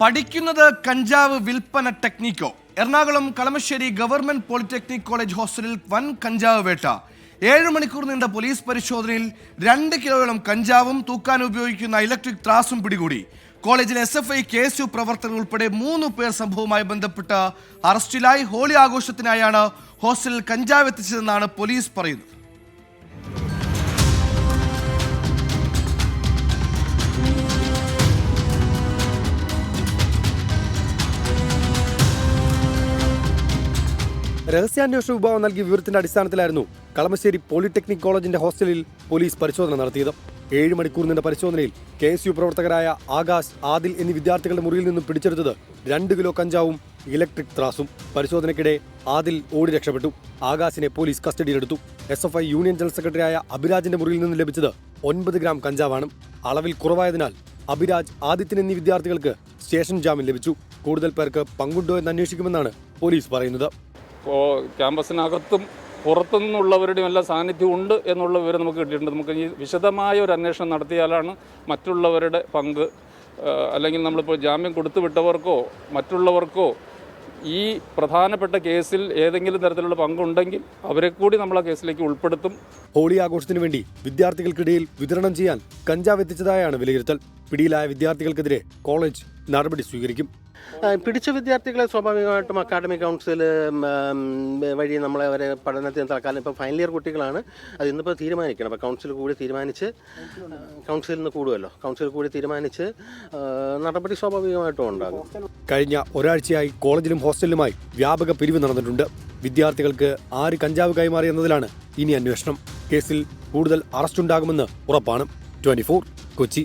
പഠിക്കുന്നത് കഞ്ചാവ് വിൽപ്പന ടെക്നിക്കോ? Ernakulam Kalamassery government polytechnic college ഹോസ്റ്റലിൽ വൻ കഞ്ചാവ് വേട്ട. ഏഴ് മണിക്കൂർ നീണ്ട പോലീസ് പരിശോധനയിൽ രണ്ട് കിലോയോളം കഞ്ചാവും തൂക്കാൻ ഉപയോഗിക്കുന്ന ഇലക്ട്രിക് ത്രാസും പിടികൂടി. കോളേജിലെ S F I K S U പ്രവർത്തകർ ഉൾപ്പെടെ മൂന്ന് പേർ സംഭവവുമായി ബന്ധപ്പെട്ട് അറസ്റ്റിലായി. ഹോളി ആഘോഷത്തിനായാണ് ഹോസ്റ്റലിൽ കഞ്ചാവ് എത്തിച്ചതെന്നാണ് പോലീസ് പറയുന്നത്. രഹസ്യാന്വേഷണ വിഭാഗം നൽകിയ വിവരത്തിന്റെ അടിസ്ഥാനത്തിലായിരുന്നു കളമശ്ശേരി പോളിടെക്നിക് കോളേജിന്റെ ഹോസ്റ്റലിൽ പോലീസ് പരിശോധന നടത്തിയത്. ഏഴ് മണിക്കൂർ നീണ്ട പരിശോധനയിൽ കെ എസ് യു പ്രവർത്തകരായ ആകാശ് ആദിൽ എന്നീ വിദ്യാർത്ഥികളുടെ മുറിയിൽ നിന്നും പിടിച്ചെടുത്തത് രണ്ട് കിലോ കഞ്ചാവും ഇലക്ട്രിക് ത്രാസും. പരിശോധനയ്ക്കിടെ ആദിൽ ഓടി രക്ഷപ്പെട്ടു. ആകാശിനെ പോലീസ് കസ്റ്റഡിയിലെടുത്തു. S F I union general സെക്രട്ടറിയായ അഭിരാജിന്റെ മുറിയിൽ നിന്ന് ലഭിച്ചത് ഒൻപത് ഗ്രാം കഞ്ചാവാണ്. അളവിൽ കുറവായതിനാൽ അഭിരാജ് ആദിത്യൻ എന്നീ വിദ്യാർത്ഥികൾക്ക് സ്റ്റേഷൻ ജാമ്യം ലഭിച്ചു. കൂടുതൽ പേർക്ക് പങ്കുണ്ടോ എന്ന് അന്വേഷിക്കുമെന്നാണ് പോലീസ് പറയുന്നത്. ക്യാമ്പസിനകത്തും പുറത്തു നിന്നുള്ളവരുടെയും എല്ലാ സാന്നിധ്യം ഉണ്ട് എന്നുള്ള വിവരം നമുക്ക് കിട്ടിയിട്ടുണ്ട്. നമുക്ക് ഈ വിശദമായ ഒരു അന്വേഷണം നടത്തിയാലാണ് മറ്റുള്ളവരുടെ പങ്ക് അല്ലെങ്കിൽ നമ്മളിപ്പോൾ ജാമ്യം കൊടുത്തു വിട്ടവർക്കോ മറ്റുള്ളവർക്കോ ഈ പ്രധാനപ്പെട്ട കേസിൽ ഏതെങ്കിലും തരത്തിലുള്ള പങ്കുണ്ടെങ്കിൽ അവരെ കൂടി നമ്മൾ ആ കേസിലേക്ക് ഉൾപ്പെടുത്തും. ഹോളി ആഘോഷത്തിന് വേണ്ടി വിദ്യാർത്ഥികൾക്കിടയിൽ വിതരണം ചെയ്യാൻ കഞ്ചാവ് എത്തിച്ചതായാണ് വിലയിരുത്തൽ. പിടിയിലായ വിദ്യാർത്ഥികൾക്കെതിരെ കോളേജ് നടപടി സ്വീകരിക്കും. പിടിച്ച വിദ്യാർത്ഥികളെ സ്വാഭാവികമായിട്ടും അക്കാഡമിക് കൗൺസിൽ വഴി നമ്മളെ അവരെ പഠനത്തിന് തൽക്കാലം ഇപ്പോൾ ഫൈനൽ ഇയർ കുട്ടികളാണ്. അത് ഇന്നിപ്പോൾ തീരുമാനിക്കണം. അപ്പോൾ കൗൺസിൽ കൂടി തീരുമാനിച്ച് കൗൺസിലിൽ നിന്ന് കൂടുമല്ലോ കൗൺസിൽ കൂടി തീരുമാനിച്ച് നടപടി സ്വാഭാവികമായിട്ടും ഉണ്ടാകും. കഴിഞ്ഞ ഒരാഴ്ചയായി കോളേജിലും ഹോസ്റ്റലിലുമായി വ്യാപക പിരിവ് നടന്നിട്ടുണ്ട്. വിദ്യാർത്ഥികൾക്ക് ആര് കഞ്ചാവ് കൈമാറി എന്നതിലാണ് ഇനി അന്വേഷണം. കേസിൽ കൂടുതൽ അറസ്റ്റ് അറസ്റ്റുണ്ടാകുമെന്ന് ഉറപ്പാണ്. ട്വന്റി കൊച്ചി.